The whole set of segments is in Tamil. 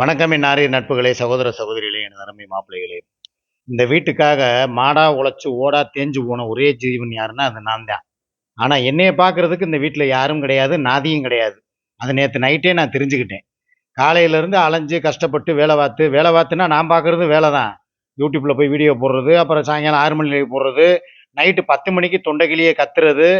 வணக்கம் என் நாரிய நட்புகளே சகோதர சகோதரிகளே என் அருமை மாப்பிள்ளைகளே. இந்த வீட்டுக்காக மாடா உழைச்சி ஓடா தேஞ்சு போன ஒரே ஜீவன் யாருன்னா அது நான் தான். ஆனால் என்னையை பார்க்குறதுக்கு இந்த வீட்டில் யாரும் கிடையாது நாதியும் கிடையாது. அது நேற்று நைட்டே நான் தெரிஞ்சுக்கிட்டேன். காலையிலேருந்து அலைஞ்சு கஷ்டப்பட்டு வேலை பார்த்து வேலை பார்த்துனா நான் பார்க்குறது வேலை தான். யூடியூப்பில் போய் வீடியோ போடுறது அப்புறம் சாயங்காலம் ஆறு மணிக்கு போடுறது நைட்டு பத்து மணிக்கு தொண்டைக்கிளியே கத்துறது.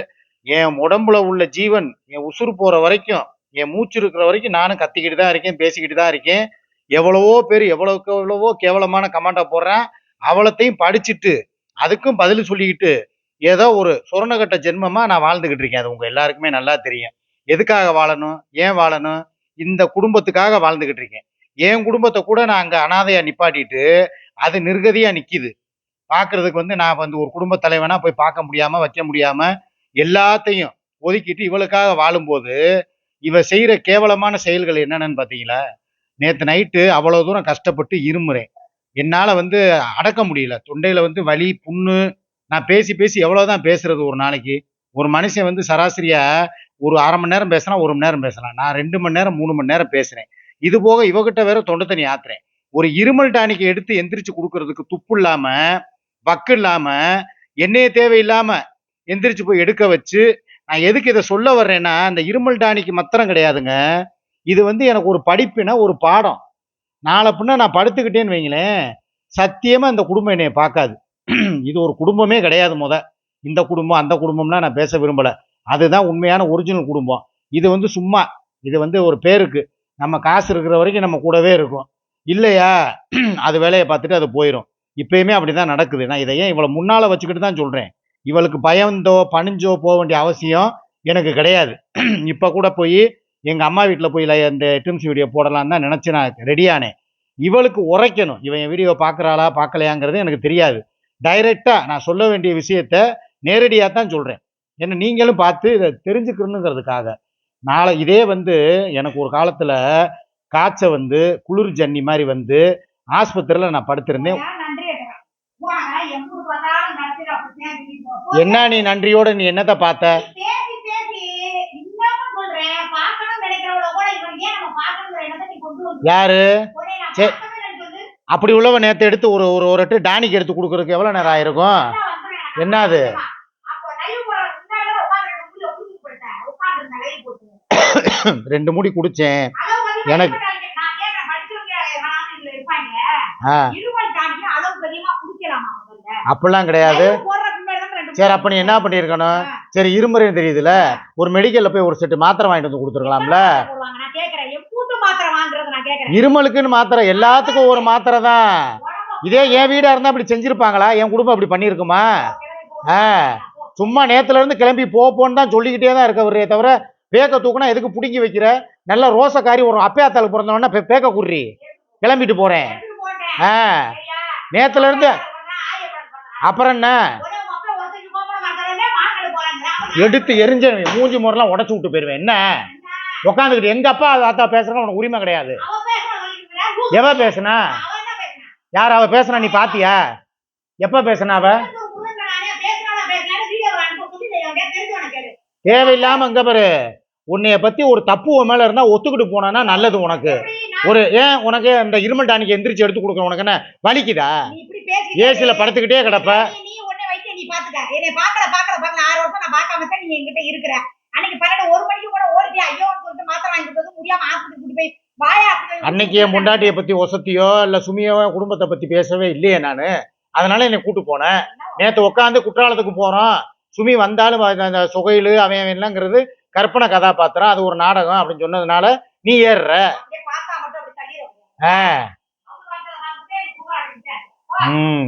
என் உடம்புல உள்ள ஜீவன் என் உசுறு போகிற வரைக்கும் என் மூச்சு இருக்கிற வரைக்கும் நானும் கத்திக்கிட்டு தான் இருக்கேன் பேசிக்கிட்டு தான் இருக்கேன். எவ்வளவோ பேர் எவ்வளவுக்கு எவ்வளவோ கேவலமான கமாண்டா போடுறேன். அவளத்தையும் படிச்சுட்டு அதுக்கும் பதில் சொல்லிக்கிட்டு ஏதோ ஒரு சுரணகட்ட ஜென்மமா நான் வாழ்ந்துகிட்டு இருக்கேன். அது உங்க எல்லாருக்குமே நல்லா தெரியும். எதுக்காக வாழணும்? ஏன் வாழணும்? இந்த குடும்பத்துக்காக வாழ்ந்துகிட்டு இருக்கேன். என் குடும்பத்தை கூட நான் அங்க அனாதையா நிப்பாட்டிட்டு அது நிர்கதியா நிக்குது. பார்க்கிறதுக்கு வந்து நான் வந்து ஒரு குடும்ப தலைவனா போய் பார்க்க முடியாம வைக்க முடியாம எல்லாத்தையும் ஒதுக்கிட்டு இவளுக்காக வாழும்போது இவ செய்கிற கேவலமான செயல்கள் என்னென்னு பார்த்தீங்களா நேற்று நைட்டு அவ்வளோ தூரம் கஷ்டப்பட்டு இருமுறேன். என்னால் வந்து அடக்க முடியல. தொண்டையில் வந்து வலி புண்ணு நான் பேசி பேசி எவ்வளோதான் பேசுறது ஒரு நாளைக்கு. ஒரு மனுஷன் வந்து சராசரியாக ஒரு அரை மணி நேரம் பேசினா ஒரு மணி நேரம் பேசலாம். நான் ரெண்டு மணி நேரம் மூணு மணி நேரம் பேசுகிறேன் இது போக இவகிட்ட வேற தொண்டை தண்ணி ஆத்துறேன். ஒரு இருமல் டானிக்கு எடுத்து எந்திரிச்சு கொடுக்கறதுக்கு துப்பு இல்லாமல் வக்கு இல்லாமல் எண்ணெயை தேவையில்லாமல் எந்திரிச்சு போய் எடுக்க வச்சு நான் எதுக்கு இதை சொல்ல வர்றேன்னா இந்த இருமல் டானிக்கு மாத்திரம் கிடையாதுங்க. இது வந்து எனக்கு ஒரு படிப்புனா ஒரு பாடம். நாளை பின்ன நான் படுத்துக்கிட்டேன்னு வைங்களேன் சத்தியமாக இந்த குடும்பம் என்னைய பார்க்காது. இது ஒரு குடும்பமே கிடையாது முத. இந்த குடும்பம் அந்த குடும்பம்னா நான் பேச விரும்பலை. அதுதான் உண்மையான ஒரிஜினல் குடும்பம். இது வந்து சும்மா இது வந்து ஒரு பேருக்கு. நம்ம காசு இருக்கிற வரைக்கும் நம்ம கூடவே இருக்கும். இல்லையா? அது வேலையை பார்த்துட்டு அது போயிடும் இப்பயுமே அப்படிதான் நடக்குது. நான் இதை ஏன் இவ்வளோ முன்னால் வச்சுக்கிட்டு தான் சொல்கிறேன் இவளுக்கு பயந்தோ பணிஞ்சோ போக வேண்டிய அவசியம் எனக்கு கிடையாது. இப்போ கூட போய் எங்கள் அம்மா வீட்டில் போய் லை- இந்த டிம்ஸ் வீடியோ போடலான்னு தான் நினச்சி நான் ரெடியானேன் இவளுக்கு உரைக்கணும். இவன் என் வீடியோ பார்க்குறாளா பார்க்கலையாங்கிறது எனக்கு தெரியாது. டைரெக்டாக நான் சொல்ல வேண்டிய விஷயத்த நேரடியாக தான் சொல்கிறேன் ஏன்னா நீங்களும் பார்த்து இதை தெரிஞ்சுக்கணுங்கிறதுக்காக. நாளை இதே வந்து எனக்கு ஒரு காலத்தில் காய்ச்சல் வந்து குளிர் ஜன்னி மாதிரி வந்து ஆஸ்பத்திரியில் நான் படுத்திருந்தேன். என்ன நீ நன்றியோட நீ என்னத்த பார்த்த? யாரு? சரி. அப்படி உள்ளவ நேத்து எடுத்து ஒரு ஒரு ஒரு எட்டு டானிக் எடுத்து கொடுக்கறதுக்கு எவ்வளவு நேரம் ஆயிருக்கும். என்னது? ரெண்டு முடி குடிச்சேன். எனக்கு-? அப்படிலாம் கிடையாது live போடுறதுக்கு முன்னாடி தான் ரெண்டு சரி அப்ப நீ என்ன பண்ணிருக்கணும். சரி இருமுறைன்னு தெரியுதுல. ஒரு மெடிக்கல்ல போய் ஒரு செட்டு மாத்திரை வாங்கிட்டு வந்து கொடுத்துருக்கலாம்ல. இருமலுக்குன்னு மாத்திரை எல்லாத்துக்கும் ஒரு மாத்திரை தான். இதே என் வீடா இருந்தா அப்படி செஞ்சிருப்பாங்களா? என் குடும்பம் அப்படி பண்ணிருக்குமா ஆ. சும்மா நேத்துல இருந்து கிளம்பி போ போன்னு தான் சொல்லிக்கிட்டே தான் இருக்கவரே தவிர பேக்க தூக்குனா எதுக்கு பிடுங்கி வைக்கிற? நல்ல ரோசக்காரி ஒரு அப்பையாத்தாள் பிறந்தவொடனே பேக்க குடுறி கிளம்பிட்டு போறேன். ஆ? நேத்துல இருந்து. அப்புறம் என்ன ஒரே உங்க அப்பா ஒருத்தருக்கு கோபுரம் வந்தவொடனே மாநாடு போறாங்க. அப்புறம் எடுத்து எரிஞ்ச மூஞ்சி முறைலாம் உடச்சு விட்டு போயிருவேன். என்ன? உட்காந்துக்கிட்டு எங்க அப்பா தாத்தா பேசுறவங்க உனக்கு உரிமை கிடையாது. அவ பேசுறது வலிக்குதுல, ரூ- எவ பேசுனா? யார் அவ பேசுனா நீ பாத்தியா? எப்ப பேசுனா அவ. தேவையில்லாம இங்க பாரு. உன்னைய பத்தி ஒரு தப்பு உன் மேல இருந்தா ஒத்துக்கிட்டு போனா நல்லது உனக்கு. ஒரு ஏன் உனக்கு இந்த இருமல் டானிக்கு எந்திரிச்சு எடுத்து கொடுக்குற உனக்கு என்ன? வலிக்குதா? ஏசில. படுத்துக்கிட்டே கிடப்ப. நீ- பாத்துக்க. என்னை பார்க்கல, பார்க்கல, பார்க்கல. ஆறு வருஷம் நான் பார்க்காம தான் நீ என்கிட்ட இருக்கிற. அன்னைக்கு பன்னெண்டு, ஒரு மணிக்கு கூட ஓடிட்டியா? ஐயோன்னு சொல்லிட்டு மாத்திரை வாங்கி கொடுத்தது முடியாம ஆஸ்பத்திரிக்கு கூட்டிட்டு போய் வாயா அன்னைக்கு என் பொண்டாட்டிய பத்தி ஒசத்தியோ இல்ல சுமியோ குடும்பத்தை பத்தி பேசவே இல்லையே நானு அதனால என்னை கூட்டு போனேன் நேத்து உட்காந்து குற்றாலத்துக்கு போறோம் சுமி வந்தாலும் அந்த சுகையிலு அவன் இல்லைங்கிறது கற்பனை கதாபாத்திரம் அது ஒரு நாடகம் அப்படின்னு சொன்னதுனால நீ ஏறுற ஆ,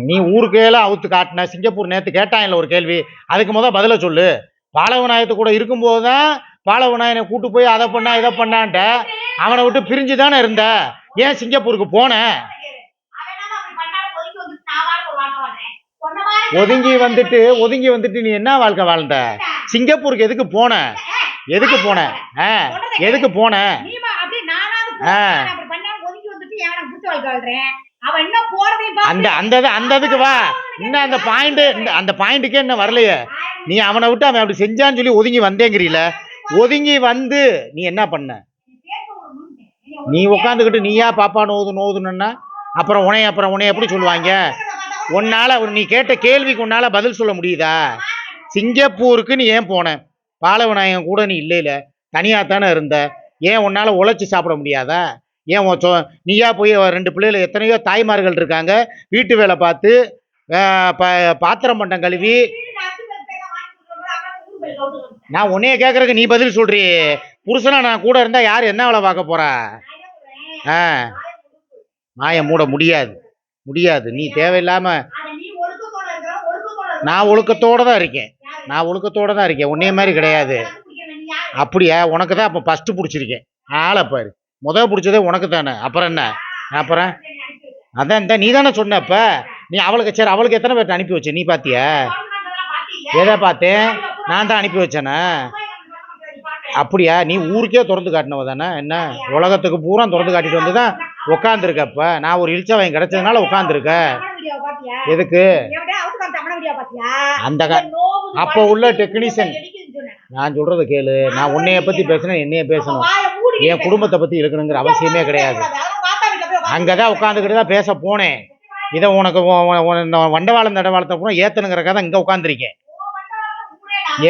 நீ ஊருக்கேல அவுத்து காட்டின. சிங்கப்பூர் நேத்து கேட்டான் இல்ல ஒரு கேள்வி. அதுக்கு முத பதில சொல்லு. பாலவநாயகத்து கூட இருக்கும்போது தான் பாலவநாயனை கூட்டு போய் அதை பண்ணா இதை பண்ணான்ட்ட. அவனை விட்டு பிரிஞ்சு தானே இருந்த. ஏன் சிங்கப்பூருக்கு போன? ஒதுங்கி வந்துட்டு ஒதுங்கி வந்துட்டு நீ என்ன வாழ்க்கை வாழ்ந்த? சிங்கப்பூருக்கு எதுக்கு போன? எதுக்கு போன? ஆ, எதுக்கு போன? ஆ. அந்த அந்த அந்த இதுக்கு வா. இன்னும் அந்த பாயிண்ட் அந்த பாயிண்ட்டுக்கே இன்னும் வரலையே? நீ அவனை விட்டு அவன் அப்படி செஞ்சான்னு சொல்லி ஒதுங்கி வந்தேங்கிறீல? ஒதுங்கி வந்து நீ என்ன பண்ண? நீ உட்காந்துக்கிட்டு நீயா பாப்பா நோது நோதுன்னா அப்புறம் உனைய அப்புறம் உன்னை எப்படி சொல்லுவாங்க? உன்னால நீ கேட்ட கேள்விக்கு உன்னால பதில் சொல்ல முடியுதா? சிங்கப்பூருக்கு நீ ஏன் போன? பாலவநாயகம் கூட நீ இல்லைல தனியா தானே இருந்த. ஏன் உன்னால உழைச்சி சாப்பிட முடியாதா? ஏன் சொ நீயா போய் ரெண்டு பிள்ளைகள் எத்தனையோ தாய்மார்கள் இருக்காங்க வீட்டு வேலை பார்த்து ப- பாத்திரம் பண்டம் கழுவி. நான் உன்னைய கேட்குறக்கு நீ பதில் சொல்றி புருஷனா நான் கூட இருந்தால் யார் என்ன வேலை பார்க்க போகிறா ஆ. மாய மூட முடியாது. முடியாது. நீ தேவையில்லாமல் நான் ஒழுக்கத்தோடு தான் இருக்கேன். நான் ஒழுக்கத்தோடு தான் இருக்கேன். உன்னைய மாதிரி கிடையாது. அப்படியா? உனக்கு தான் அப்போ ஃபஸ்ட்டு பிடிச்சிருக்கேன். ஆளை பாரு. முத பிடிச்சதே உனக்கு தானே. அப்புறம் என்ன? அப்புறம்? அதான் இந்த நீ தானே சொன்ன அப்ப. நீ அவளுக்கு சரி அவளுக்கு எத்தனை பேர்ட்ட அனுப்பி வச்ச? நீ பார்த்திய எதை பார்த்தேன்? நான் தான் அனுப்பி வச்சேனே. அப்படியா? நீ ஊருக்கே திறந்து காட்டினவ தானே? என்ன? உலகத்துக்கு பூரா திறந்து காட்டிட்டு வந்து தான் உட்காந்துருக்கப்ப நான் ஒரு இழிச்ச வாங்கி கிடைச்சதுனால உட்காந்துருக்க எதுக்கு? அந்த அப்போ உள்ள டெக்னீஷியன் நான் சொல்கிறத கேளு. நான் உன்னைய பற்றி பேசுனேன் என்னைய பேசணும். என் குடும்பத்தை பத்தி இருக்கணுங்கிற அவசியமே கிடையாது. அங்கதான் உட்காந்துக்கிட்டு தான் பேச போனேன். இதை உனக்கு வண்டவாளம் தண்டவாளத்தை பூரா ஏத்தனுங்கிறக்காக தான் இங்க உட்காந்துருக்கேன்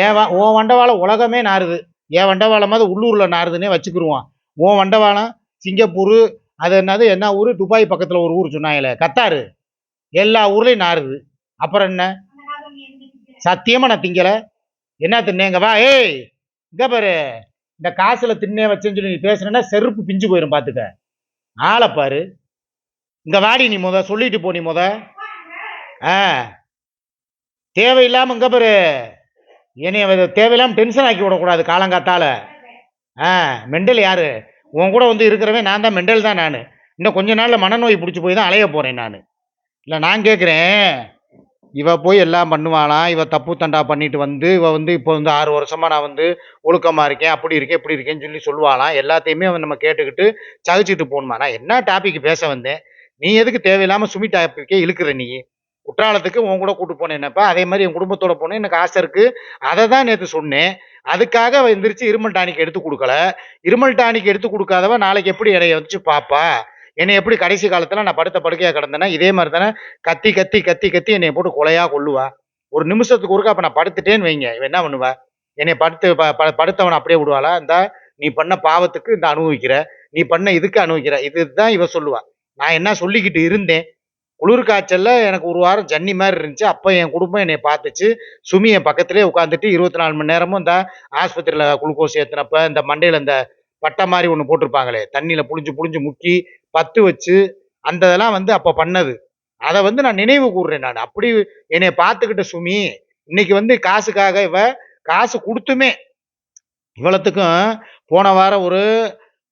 ஏன் உன் வண்டவாளம் உலகமே நாறுது. என் வண்டவாளமாவது உள்ளூர்ல நாறுதுன்னே வச்சுக்கிருவான். உன் வண்டவாளம் சிங்கப்பூர் அது என்னது என்ன ஊர்? துபாய் பக்கத்தில் ஒரு ஊர் சொன்னாங்களே கத்தாரு. எல்லா ஊர்லேயும் நாறுது. அப்புறம் என்ன? சத்தியமாக நான் திங்கலை? என்ன தின்னேங்க? வா ஏய் இங்கே பாரு. இந்த காசில் திண்ணே வச்சேன்னு சொல்லி நீ பேசுனேன்னா செருப்பு பிஞ்சு போயிடும் பார்த்துக்க ஆளை பாரு. இங்க வாடி நீ முத சொல்லிட்டு போ நீ முத. ஆ. தேவையில்லாமல் இங்கே பாரு. என்னைய தேவையில்லாமல் டென்ஷன் ஆக்கி விடக்கூடாது காலங்காத்தால். ஆ மெண்டல் யார்? உன் கூட வந்து இருக்கிறவன் நான் தான் மெண்டல் தான் நான். இன்னும் கொஞ்ச நாளில் மனநோய் பிடிச்சி போய் தான் அலைய போகிறேன் நான். இல்லை நான் கேட்குறேன் இவ போய் எல்லாம் பண்ணுவானா? இவ தப்பு தண்டா பண்ணிட்டு வந்து இவ வந்து இப்போ வந்து ஆறு வருஷமா நான் வந்து ஒழுக்கமா இருக்கேன் அப்படி இருக்கேன் இப்படி இருக்கேன்னு சொல்லி சொல்லுவாளாம் எல்லாத்தையுமே அவன் நம்ம கேட்டுக்கிட்டு சகிச்சுட்டு போகணுமா? நான் என்ன டாபிக் பேச வந்தேன்? நீ எதுக்கு தேவையில்லாம சுமி டாபிக்கே இழுக்கிற நீ? குற்றாலத்துக்கு உன் கூட கூட்டு போனேன் என்னப்பா? அதே மாதிரி என் குடும்பத்தோட போனேன் எனக்கு ஆசை இருக்கு. அதை தான் நேற்று சொன்னேன். அதுக்காக எந்திரிச்சு இருமல் டானிக் எடுத்து கொடுக்கல. இருமல் டானிக் எடுத்து கொடுக்காதவ நாளைக்கு எப்படி இடைய வச்சு பாப்பா என்னை எப்படி கடைசி காலத்தில் நான் படுத்த படுக்கையாக கிடந்தேன்னா இதே மாதிரி தானே கத்தி கத்தி கத்தி கத்தி என்னை போட்டு கொலையாக கொள்ளுவா ஒரு நிமிஷத்துக்கு ஒருக்கா அப்போ நான் படுத்துட்டேன்னு வைங்க இவன் என்ன பண்ணுவா? என்னை படுத்து ப- ப- படுத்தவனை அப்படியே விடுவாளா? இந்த நீ பண்ண பாவத்துக்கு இந்த அனுபவிக்கிற. நீ பண்ண இதுக்கு அனுபவிக்கிற. இதுதான் இவ சொல்லுவா. நான் என்ன சொல்லிக்கிட்டு இருந்தேன்? குளிர் காய்ச்சல்ல எனக்கு ஒரு வாரம் ஜன்னி மாதிரி இருந்துச்சு. அப்போ என் குடும்பம் என்னை பார்த்துச்சு. சுமி என் பக்கத்திலே உட்காந்துட்டு இருபத்தி நாலு மணி நேரமும் இந்த ஆஸ்பத்திரியில் குளுக்கோஸ் ஏற்றினப்ப இந்த மண்டையில் இந்த பட்டை மாதிரி ஒன்று போட்டிருப்பாங்களே தண்ணியில் புளிஞ்சு புளிஞ்சு முக்கி பத்து வச்சு அந்த இதெல்லாம் வந்து அப்போ பண்ணது. அதை வந்து நான் நினைவு கூறுறேன் நான். அப்படி என்னை பார்த்துக்கிட்ட சுமி இன்னைக்கு வந்து காசுக்காக இவ காசு கொடுத்துமே. இவ்வளோத்துக்கும் போன வாரம் ஒரு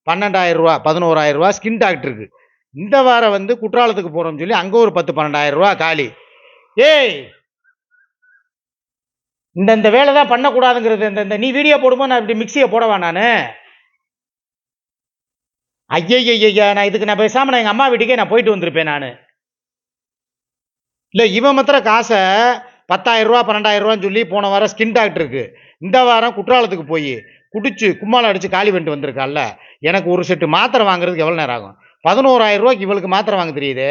பன்னெண்டாயிரம் ரூபா பதினோராயிரம் ரூபா ஸ்கின் டாக்டருக்கு இந்த வாரம் வந்து குற்றாலத்துக்கு போகிறோம்னு சொல்லி அங்கே ஒரு பத்து பன்னெண்டாயிரம் ரூபா காலி. ஏய்! இந்த இந்த வேலை தான் பண்ணக்கூடாதுங்கிறது இந்த இந்த நீ வீடியோ போடும்போது நான் இப்படி மிக்சியை போடவா நான்? ஐயய்யா நான் இதுக்கு நான் பேசாமல் நான் எங்கள் அம்மா வீட்டுக்கே நான் போயிட்டு வந்திருப்பேன் நான். இல்லை இவன் மாத்திர காசை பத்தாயிரம் ரூபா பன்னெண்டாயிரம் ரூபான்னு சொல்லி போன வாரம் ஸ்கின் டாக்டருக்கு இந்த வாரம் குற்றாலத்துக்கு போய் குடிச்சு கும்மாளம் அடித்து காலி பண்ணிட்டு வந்திருக்கால எனக்கு ஒரு செட்டு மாத்திரை வாங்குறதுக்கு எவ்வளோ நேரம் ஆகும்? பதினோராயிரம் ரூபாய்க்கு இவளுக்கு மாத்திரை வாங்க தெரியுது.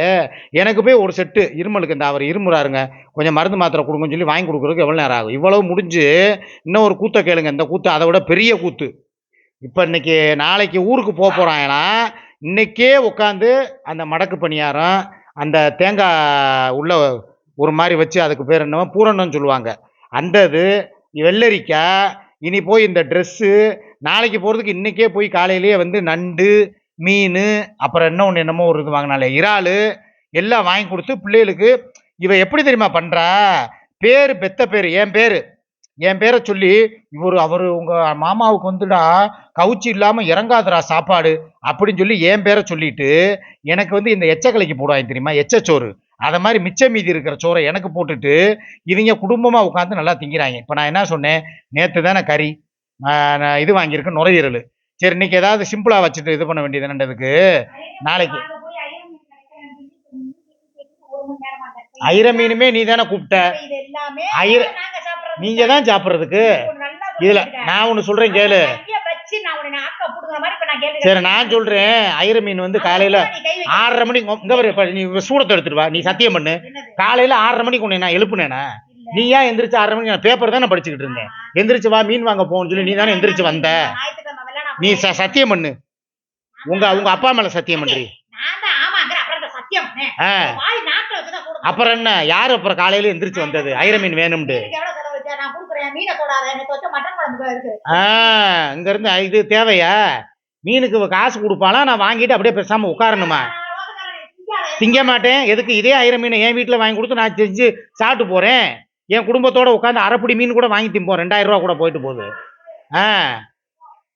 எனக்கு போய் ஒரு செட்டு இருமலுக்கு இந்த அவர் இருமுறாருங்க கொஞ்சம் மருந்து மாத்திரை கொடுங்கன்னு சொல்லி வாங்கி கொடுக்குறதுக்கு எவ்வளோ நேரம் ஆகும்? இவ்வளவு முடிஞ்சு இன்னும் ஒரு கூத்தை கேளுங்க. இந்த கூத்து அதை விட பெரிய கூத்து. இப்போ இன்னைக்கு நாளைக்கு ஊருக்கு போக போகிறாங்கன்னா இன்னைக்கே உட்காந்து அந்த மடக்கு பணியாரம் அந்த தேங்காய் உள்ள ஒரு மாதிரி வச்சு அதுக்கு பேர் என்னவோ பூரணம்னு சொல்லுவாங்க. அந்த இது வெள்ளரிக்காய் இனி போய் இந்த ட்ரெஸ்ஸு நாளைக்கு போகிறதுக்கு இன்றைக்கே போய் காலையிலேயே வந்து நண்டு மீன் அப்புறம் என்ன ஒன்று என்னமோ ஒரு இது வாங்கினாலே இறால் எல்லாம் வாங்கி கொடுத்து பிள்ளைகளுக்கு இவ எப்படி தெரியுமா பண்ணுறா பேர் பெத்த பேர் என் பேர். என் பேரை சொல்லி இவர் அவர் உங்கள் மாமாவுக்கு வந்துடா கவுச்சி இல்லாமல் இறங்காதரா சாப்பாடு அப்படின்னு சொல்லி என் பேரை சொல்லிட்டு எனக்கு வந்து இந்த எச்சக்கலைக்கு போடுவாங்க தெரியுமா? எச்சச்சோறு. அதை மாதிரி மிச்சம் மீதி இருக்கிற சோறை எனக்கு போட்டுட்டு இவங்க குடும்பமாக உட்காந்து நல்லா திங்கிறாங்க. இப்போ நான் என்ன சொன்னேன்? நேற்று தானே கறி நான் இது வாங்கியிருக்கேன் நுரையீரல். சரி இன்னைக்கு ஏதாவது சிம்பிளாக வச்சுட்டு இது பண்ண வேண்டியது என்னன்றதுக்கு நாளைக்கு. ஐர மீனுமே நீ தானே கூப்பிட்ட. ஐர- நீங்க தான் சாப்பிட்றதுக்கு இதுல நான் ஒன்று சொல்றேன் கேளு. சரி நான் சொல்றேன். ஐர மீன் வந்து காலையில. ஆறரை மணிக்கு இங்க இப்ப நீ சூடத்தை எடுத்துட்டு வா. நீ சத்தியம் பண்ணு? காலையில ஆறரை மணிக்கு உன்னை நான் எழுப்புனேனா. நீ ஏன் எந்திரிச்சு ஆறரை மணிக்கு நான் பேப்பர் தானே படிச்சுக்கிட்டு இருந்தேன்? எந்திரிச்சு வா மீன் வாங்க போன்னு சொல்லி நீ தானே எந்திரிச்சு வந்த? நீ சத்தியம் பண்ணு. உங்க உங்க அப்பா மேல சத்தியம் பண்றி. அப்புறம் என்ன? யாரு அப்புறம் காலையில எந்திரிச்சு வந்தது? ஐர மீன் வேணும்னு மீனுக்கு எவ்வளவு செலவு வச்ச? நான் கொடுக்குறேன். மீனை தொடாத. எனக்கு வச்ச மட்டன் குழம்பு இருக்கு. ஆ இங்க இருந்து இது தேவையா? மீனுக்கு காசு கொடுப்பாலாம் நான் வாங்கிட்டு அப்படியே பேசாம உட்காரணுமா. திங்க மாட்டேன். எதுக்கு? இதே ஐர மீனை என் வீட்டில் வாங்கி கொடுத்து நான் செஞ்சு சாப்பிட்டு போறேன். என் குடும்பத்தோட உட்காந்து அரைப்படி மீன் கூட வாங்கி திம்போம். ரெண்டாயிரம் ரூபா கூட போயிட்டு போகுது. ஆ.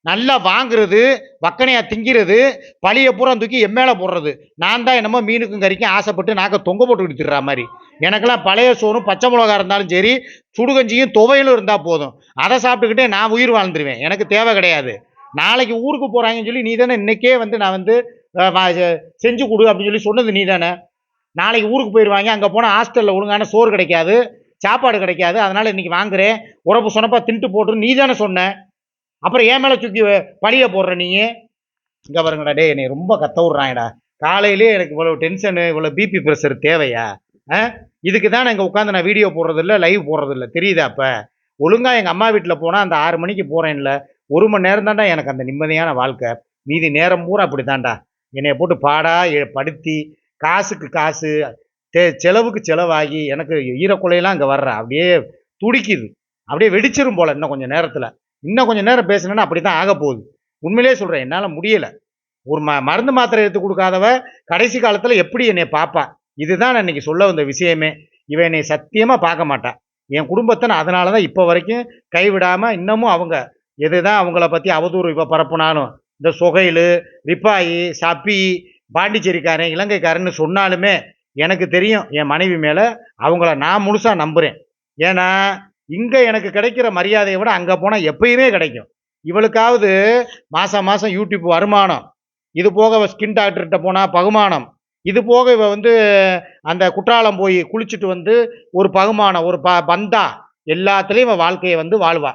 நல்லா வாங்குறது வக்கனையாக திங்கிறது பழிய பூரா தூக்கி என் மேலே போடுறது. நான் தான் என்னமோ மீனுக்கும் கறிக்கும் ஆசைப்பட்டு நாக்க தொங்க போட்டு விடுத்துடுற மாதிரி. எனக்கெல்லாம் பழைய சோறும் பச்சை மிளகா இருந்தாலும் சரி சுடுகஞ்சியும் துவையலும் இருந்தால் போதும். அதை சாப்பிட்டுக்கிட்டே நான் உயிர் வாழ்ந்துருவேன். எனக்கு தேவை கிடையாது. நாளைக்கு ஊருக்கு போகிறாங்கன்னு சொல்லி நீ தானே இன்னைக்கே வந்து நான் வந்து செஞ்சு கொடு அப்படின்னு சொல்லி சொன்னது நீ தானே. நாளைக்கு ஊருக்கு போயிடுவாங்க அங்கே போனால் ஹாஸ்டலில் ஒழுங்கான சோறு கிடைக்காது சாப்பாடு கிடைக்காது. அதனால் இன்றைக்கி வாங்குறேன். உறப்பு சொன்னப்பா தின்ட்டு போட்டு நீ தானே சொன்ன. அப்புறம் ஏன் மேலே தூக்கி பழிய போடுற நீ இங்கே பாருங்கடா டே என்னை ரொம்ப கத்த விட்றாங்கடா. காலையிலே எனக்கு இவ்வளோ டென்ஷனு இவ்வளோ பிபி ப்ரெஷர் தேவையா? ஆ? இதுக்கு தான் நான் இங்கே உட்காந்து நான் வீடியோ போடுறதில்ல லைவ் போடுறதில்ல. தெரியுதா அப்போ? ஒழுங்காக எங்கள் அம்மா வீட்டில் போனால் அந்த ஆறு மணிக்கு போகிறேன்ல ஒரு மணி நேரம் தான்டா எனக்கு அந்த நிம்மதியான வாழ்க்கை. மீதி நேரம் பூரா அப்படி தான்டா என்னைய போட்டு பாடா படுத்தி காசுக்கு காசு தே செலவுக்கு செலவாகி எனக்கு ஈரக்குலையெல்லாம் அங்கே வர்ற. அப்படியே துடிக்குது. அப்படியே வெடிச்சிரும் போல இன்னும் கொஞ்சம் நேரத்தில். இன்னும் கொஞ்சம் நேரம் பேசினேன்னா அப்படி தான் ஆக போகுது. உண்மையிலே சொல்கிறேன் என்னால் முடியலை. ஒரு ம மருந்து மாத்திரை எடுத்து கொடுக்காதவ கடைசி காலத்தில் எப்படி என்னை பார்ப்பா இதுதான் நான் இன்னைக்கு சொல்ல வந்த விஷயமே. இவன் என்னை சத்தியமாக பார்க்க மாட்டான் என் குடும்பத்தை நான் அதனால தான் இப்போ வரைக்கும் கைவிடாமல் இன்னமும் அவங்க எது தான் அவங்கள பற்றி அவதூறு இப்போ பரப்புனாலும் இந்த சொகையில் ரிப்பாயி சப்பி பாண்டிச்சேரிக்காரன் இலங்கைக்காரன்னு சொன்னாலுமே எனக்கு தெரியும் என் மனைவி மேலே அவங்கள நான் முழுசாக நம்புகிறேன் ஏன்னா இங்கே எனக்கு கிடைக்கிற மரியாதையை விட அங்கே போனால் எப்பயுமே கிடைக்கும். இவளுக்காவது மாதம் மாதம் யூடியூப் வருமானம். இது போக ஸ்கின் டாக்டர்கிட்ட போனால் பகுமானம். இது போக இவ வந்து அந்த குற்றாலம் போய் குளிச்சுட்டு வந்து ஒரு பகுமானம் ஒரு ப பந்தா எல்லாத்துலேயும் இவன் வாழ்க்கையை வந்து வாழ்வா.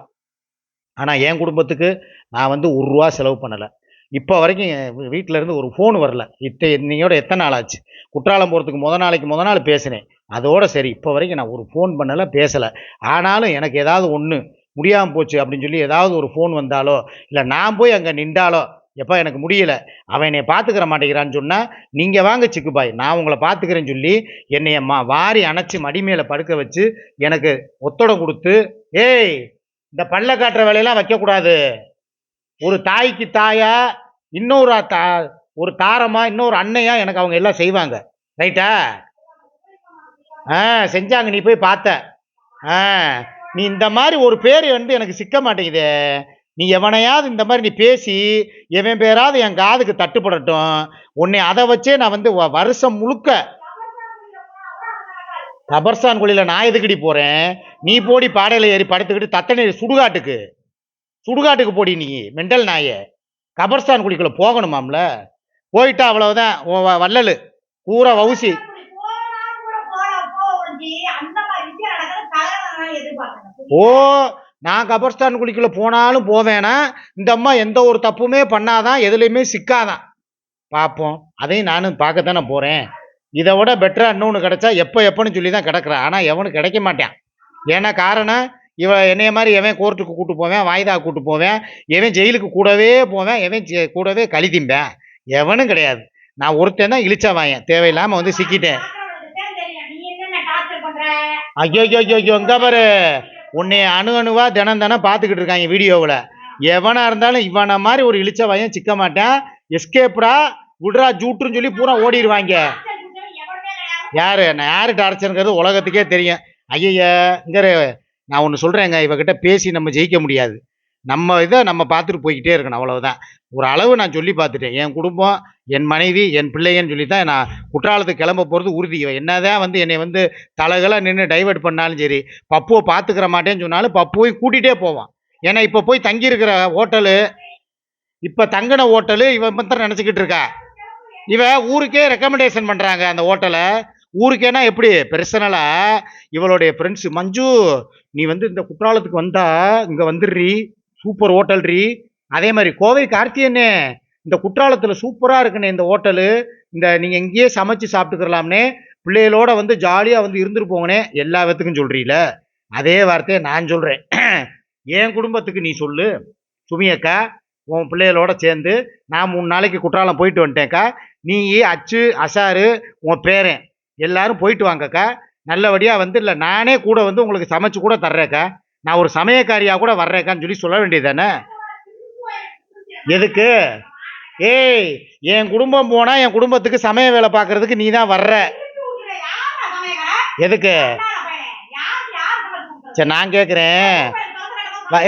ஆனால் என் குடும்பத்துக்கு நான் வந்து ஒரு ரூபா செலவு பண்ணலை. இப்போ வரைக்கும் என் வீட்டில் இருந்து ஒரு ஃபோன் வரல. இத்த இன்னையோட எத்தனை நாள் ஆச்சு? குற்றாலம் போகிறதுக்கு முத நாளைக்கு முத நாள் பேசினேன். அதோட சரி இப்போ வரைக்கும் நான் ஒரு ஃபோன் பண்ணலை பேசலை. ஆனாலும் எனக்கு ஏதாவது ஒன்று முடியாமல் போச்சு அப்படின்னு சொல்லி ஏதாவது ஒரு ஃபோன் வந்தாலோ இல்லை நான் போய் அங்கே நின்றாலோ எப்போ எனக்கு முடியல. அவன் என்னை பார்த்துக்கிற மாட்டேங்கிறான்னு சொன்னால் நீங்கள் வாங்க சிக்குபாய் நான் உங்களை பார்த்துக்கிறேன்னு சொல்லி என்னைய மா வாரி அணைச்சி மடி மேலே படுக்க வச்சு எனக்கு ஒத்தடம் கொடுத்து ஏய் இந்த பல்ல காட்டுற வேலையெல்லாம் வைக்கக்கூடாது. ஒரு தாய்க்கு தாயா இன்னொரு தா ஒரு தாரமாக இன்னொரு அன்னையாக எனக்கு அவங்க எல்லாம் செய்வாங்க. ரைட்டா? ஆ செஞ்சாங்க. நீ போய் பார்த்த. ஆ நீ இந்த மாதிரி ஒரு பேர் வந்து எனக்கு சிக்க மாட்டேங்குதே. நீ எவனையாவது இந்த மாதிரி நீ பேசி எவன் பேராவது என் காதுக்கு தட்டுப்படட்டும். உன்னை அதை வச்சே நான் வந்து வ- வருஷம் முழுக்க கபர்ஸ்தான் குழியில் நான் எதுக்கடி போகிறேன் நீ போடி பாடையில் ஏறி படுத்துக்கிட்டு தத்தனை சுடுகாட்டுக்கு. சுடுகாட்டுக்கு போடி நீ மெண்டல் நாயே. கபர்ஸ்தான் குழிக்குள்ளே போகணுமாம்ல? போயிட்டா அவ்வளவுதான். உன் வ- பூரா வவுசி அப்படி போனாலும் கூட போலாம், போ ஒழிஞ்சி, அந்த மாதிரி விஷயம் நடக்கிறது தலைவன் நான் எதிர்பார்க்கணும். ஓ நான் கபர்ஸ்தான் குழிக்குள்ள போனாலும் போவேனா? இந்த அம்மா எந்த ஒரு தப்புமே பண்ணாதான் எதுலையுமே சிக்காதான் பார்ப்போம் அதையும் நானும் பார்க்கத்தானே போகிறேன் இதை விட பெட்டராக இன்னொன்று கிடைச்சா எப்போ எப்போன்னு சொல்லி தான் கிடக்குறேன் ஆனால் எவனும் கிடைக்க மாட்டான். ஏன்னா காரணம் இவ என்னைய மாதிரி எவன் கோர்ட்டுக்கு கூட்டு போவேன் வாய்தா கூட்டு போவேன் எவன் ஜெயிலுக்கு கூடவே போவேன் எவன் கூடவே களி திம்பேன். எவனும் கிடையாது. நான் ஒருத்தன் தான் இழிச்சா வாயன். தேவையில்லாமல் வந்து சிக்கிட்டேன். ஐயோ ஐயோ ஐயோ இங்க பாரு. உன்னை அணு அணுவாக தினம் தினம் பார்த்துக்கிட்டு இருக்காங்க வீடியோவில். எவனாக இருந்தாலும் இவனை மாதிரி ஒரு இழிச்ச வயன் சிக்க மாட்டேன். எஸ்கேப்டா விட்ரா ஜூட்டுன்னு சொல்லி பூரா ஓடிடுவாங்க யார்? நான் யாரு டார்ச்சருங்கிறது உலகத்துக்கே தெரியும். ஐயய்ய இங்கே நான் ஒன்று சொல்கிறேங்க இவகிட்ட பேசி நம்ம ஜெயிக்க முடியாது. நம்ம இதை நம்ம பார்த்துட்டு போய்கிட்டே இருக்கணும் அவ்வளவுதான். ஒரு அளவு நான் சொல்லி பார்த்துட்டேன் என் குடும்பம் என் மனைவி என் பிள்ளைங்கன்னு சொல்லி தான் நான் குற்றாலத்துக்கு கிளம்ப போகிறது உறுதி. என்னதான் வந்து என்னை வந்து தலைகளாக நின்று டைவர்ட் பண்ணாலும் சரி பப்புவை பார்த்துக்கிற மாட்டேன்னு சொன்னாலும் பப்புவை கூட்டிகிட்டே போவான். ஏன்னா இப்போ போய் தங்கியிருக்கிற ஹோட்டலு இப்போ தங்கின ஹோட்டலு இவன் மாத்திரம் நினச்சிக்கிட்டு இருக்கா? இவன் ஊருக்கே ரெக்கமெண்டேஷன் பண்ணுறாங்க அந்த ஹோட்டலை. ஊருக்கேனா எப்படி? பெர்சனலாக இவளுடைய ஃப்ரெண்ட்ஸு மஞ்சு நீ வந்து இந்த குற்றாலத்துக்கு வந்தால் இங்கே வந்துடுறி. சூப்பர் ஹோட்டல்ரி அதே மாதிரி கோவை கார்த்தியண்ணே இந்த குற்றாலத்தில் சூப்பராக இருக்குண்ணே இந்த ஹோட்டலு. இந்த நீங்கள் இங்கேயே சமைச்சு சாப்பிட்டுக்கலாம்னே பிள்ளைகளோட வந்து ஜாலியாக வந்து இருந்துட்டு போங்கண்ணே எல்லா விதத்துக்கும் சொல்கிறீல அதே வார்த்தையை நான் சொல்கிறேன் என் குடும்பத்துக்கு நீ சொல்லு. சுமியக்கா உன் பிள்ளைகளோட சேர்ந்து நான் மூணு நாளைக்கு குற்றாலம் போயிட்டு வந்துட்டேன்க்கா. நீ அச்சு அசாரு உன் பேரன் எல்லாரும் போயிட்டு வாங்கக்கா. நல்லபடியாக வந்து இல்லை நானே கூட வந்து உங்களுக்கு சமைச்சு கூட தர்றேக்கா நான் ஒரு சமயக்காரியாக கூட வர்றேக்கான்னு சொல்லி சொல்ல வேண்டியது தானே எதுக்கு? ஏய் என் குடும்பம் போனால் என் குடும்பத்துக்கு சமய வேலை பார்க்கறதுக்கு நீ தான் வர்ற. எதுக்கு? சரி நான் கேட்குறேன்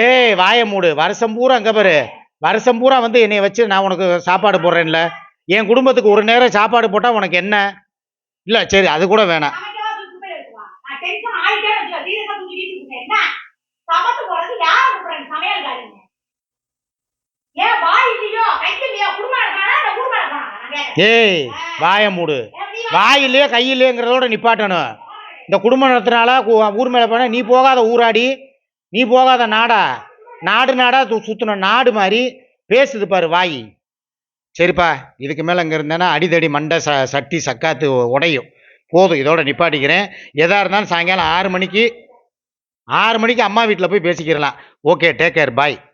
ஏய் வாய மூடு. வருஷம் பூரா அங்கே பாரு. வருஷம் பூரா வந்து என்னை வச்சு நான் உனக்கு சாப்பாடு போடுறேன்ல. என் குடும்பத்துக்கு ஒரு நேரம் சாப்பாடு போட்டால் உனக்கு என்ன? இல்லை சரி அது கூட வேணாம் சமைக்கவா தூக்கி குப்பையில இருக்குவா? நான் tension ஆயிட்டேன்னு வச்சுக்கோ, சீரியஸா தூக்கி வீட்டுக்கு போட்டேன். என்ன? சமைச்சு போடுறது யாரை கூப்பிடுறாங்க? சமையல்காரங்க. ஏன் வாய் இல்லையோ, கை இல்லையோ, குடும்பம் நடத்தானா, இல்ல ஊர் நடத்தானா? நான் கேட்கறேன். ஏய் வாயை மூடு. வாயிலே கையிலேங்கிறதோட நிப்பாட்டணும். இந்த குடும்பம் நடத்தினால ஊர் மேலே போனால் நீ போகாத ஊராடி. நீ போகாத நாடா. நாடு நாடா சு- சுத்தணும். நாடு மாதிரி பேசுது பாரு வாய். சரிப்பா இதுக்கு மேலே இங்கே இருந்தேன்னா அடிதடி மண்டை ச சட்டி சக்காத்து உடையும். போதும் இதோட நிப்பாட்டிக்கிறேன். எதாக இருந்தாலும் சாயங்காலம் ஆறு மணிக்கு ஆறு மணிக்கு அம்மா வீட்டில் போய் பேசிக்கிறலாம். Okay take care bye